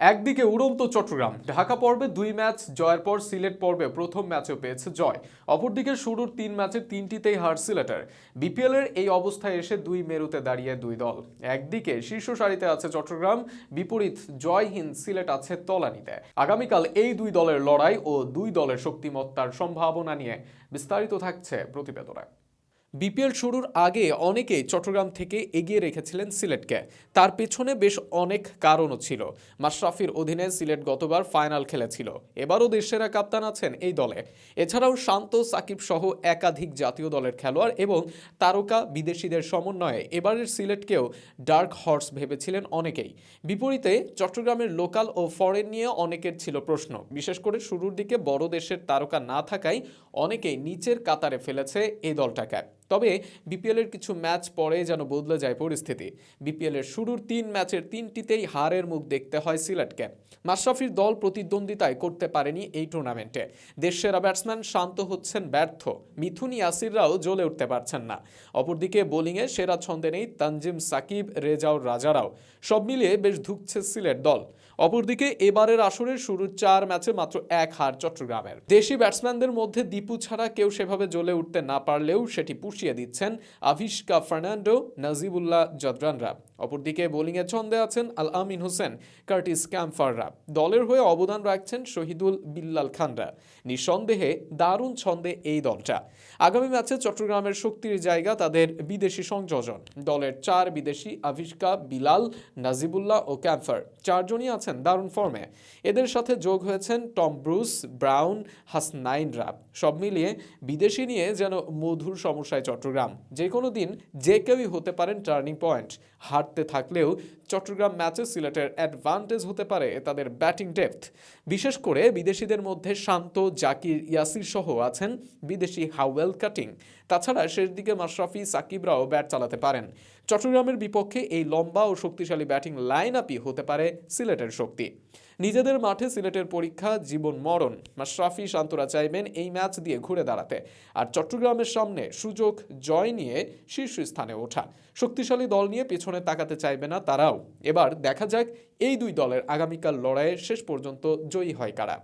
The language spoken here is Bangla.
একদিকে উড়ন্ত চট্টগ্রাম, ঢাকা পর্বে দুই ম্যাচ জয়ের পর সিলেট পর্বে প্রথম ম্যাচেও পেয়েছে জয়। অপরদিকে শুরুর তিন ম্যাচের তিনটিতেই হার সিলেটের। বিপিএল এর এই অবস্থায় এসে দুই মেরুতে দাঁড়িয়ে দুই দল। একদিকে শীর্ষ সারিতে আছে চট্টগ্রাম, বিপরীত জয়হীন সিলেট আছে তলানিতে। আগামীকাল এই দুই দলের লড়াই ও দুই দলের শক্তিমত্তার সম্ভাবনা নিয়ে বিস্তারিত থাকছে প্রতিবেদনায় বিপিএল শুরুর আগে অনেকেই চট্টগ্রাম থেকে এগিয়ে রেখেছিলেন সিলেটকে। তার পেছনে বেশ অনেক কারণও ছিল। মাশরাফির অধীনে সিলেট গতবার ফাইনাল খেলেছিল। এবারও দেশেরা কাপ্তান আছেন এই দলে। এছাড়াও শান্ত সাকিব সহ একাধিক জাতীয় দলের খেলোয়াড় এবং তারকা বিদেশিদের সমন্বয়ে এবারের সিলেটকেও ডার্ক হর্স ভেবেছিলেন অনেকেই। বিপরীতে চট্টগ্রামের লোকাল ও ফরেন নিয়ে অনেকের ছিল প্রশ্ন। বিশেষ করে শুরুর দিকে বড় দেশের তারকা না থাকায় অনেকেই নিচের কাতারে ফেলেছে এই দলটাকে। তবে বিপিএল এর কিছু ম্যাচ পরে যেন বদলে যায় পরিস্থিতি। বিপিএল এর শুরুর তিন ম্যাচের তিনটিতেই হারের মুখ দেখতে হয় সিলেটকে। মাশরাফির দল প্রতিদ্বন্দ্বিতায় করতে পারেনি এই টুর্নামেন্টে। দেশসেরা ব্যাটসম্যান শান্ত হচ্ছেন, ব্যর্থ। মিথুন ইয়াসিররাও জ্বলে উঠতে পারছেন না। অপরদিকে বোলিংয়ে সেরা ছন্দে নেই তানজিম সাকিব, রেজাউর রাজারাও। সব মিলিয়ে বেশ ধুকছে সিলেট দল। অপরদিকে এবারের আসরের শুরুর চার ম্যাচে মাত্র এক হার চট্টগ্রামের। দেশি ব্যাটসম্যানদের মধ্যে দীপু ছাড়া কেউ সেভাবে জ্বলে উঠতে না পারলেও সেটি পুষিয়ে দিচ্ছেন আভিষ্কা ফার্নান্ডো, নাজিবুল্লাহ জদরানরা। অপরদিকে বোলিংয়ে ছন্দে আছেন আল আমিন হোসেন, কার্টিস ক্যাম্পাররা দলের হয়ে অবদান রাখছেন শহীদুল বিল্লাল খানরা। নিঃসন্দেহে দারুণ ছন্দে এই দলটা। আগামী ম্যাচে চট্টগ্রামের শক্তির জায়গা তাদের বিদেশি সংযোজন। দলের চার বিদেশি আভিষ্কা বিলাল, নাজিবুল্লাহ ও ক্যাম্পার চারজনই আছেন দারুণ ফর্মে। এদের সাথে যোগ হয়েছেন টম ব্রুস, ব্রাউন, হাসনাইনরা। সব মিলিয়ে বিদেশি নিয়ে যেন মধুর সমস্যায় চট্টগ্রাম। যে কোনো দিন যে কেউই হতে পারেন টার্নিং পয়েন্ট। হারতে থাকলেও চট্টগ্রাম ম্যাচে সিলেটের অ্যাডভান্টেজ হতে পারে তাদের ব্যাটিং ডেপথ। বিশেষ করে বিদেশিদের মধ্যে শান্ত জাকির ইয়াসির সহ আছেন বিদেশি হাওয়েল কাটিং। তাছাড়া শেষ দিকে মাশরাফি সাকিবরাও ব্যাট চালাতে পারেন। চট্টগ্রামের বিপক্ষে এই লম্বা ও শক্তিশালী ব্যাটিং লাইন আপই হতে পারে সিলেটের শক্তি। নিজেদের মাঠে সিলেটের পরীক্ষা, জীবন মরণ। মাশরাফি, শান্তরা চাইবেন এই ম্যাচ দিয়ে ঘুরে দাঁড়াতে। আর চট্টগ্রামের সামনে সুযোগ জয় নিয়ে শীর্ষস্থানে ওঠা। শক্তিশালী দল নিয়ে পেছনে তাকাতে চাইবে না তারাও। এবার দেখা যাক এই দুই দলের আগামীকাল লড়াইয়ে শেষ পর্যন্ত জয়ী হয় কারা।